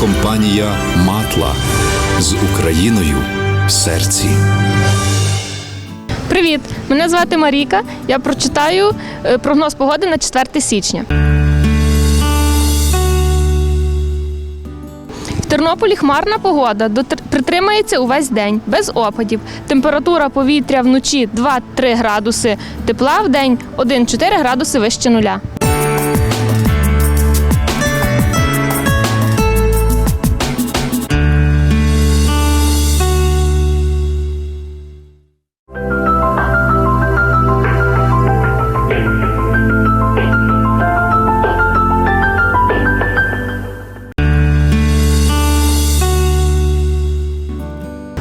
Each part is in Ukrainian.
компанія Матла з Україною в серці. Привіт! Мене звати Маріка. Я прочитаю е, прогноз погоди на 4 січня. В Тернополі хмарна погода притримається увесь день без опадів. Температура повітря вночі 2-3 градуси тепла, в день 1-4 градуси вище нуля.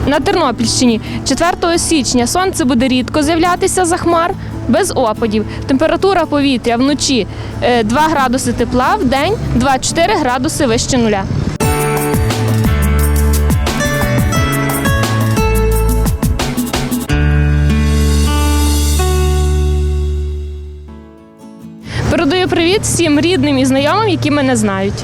На Тернопільщині 4 січня сонце буде рідко з'являтися за хмар без опадів. Температура повітря вночі е, 2 градуси тепла, в день 2-4 градуси вище нуля. Передаю привіт всім рідним і знайомим, які мене знають.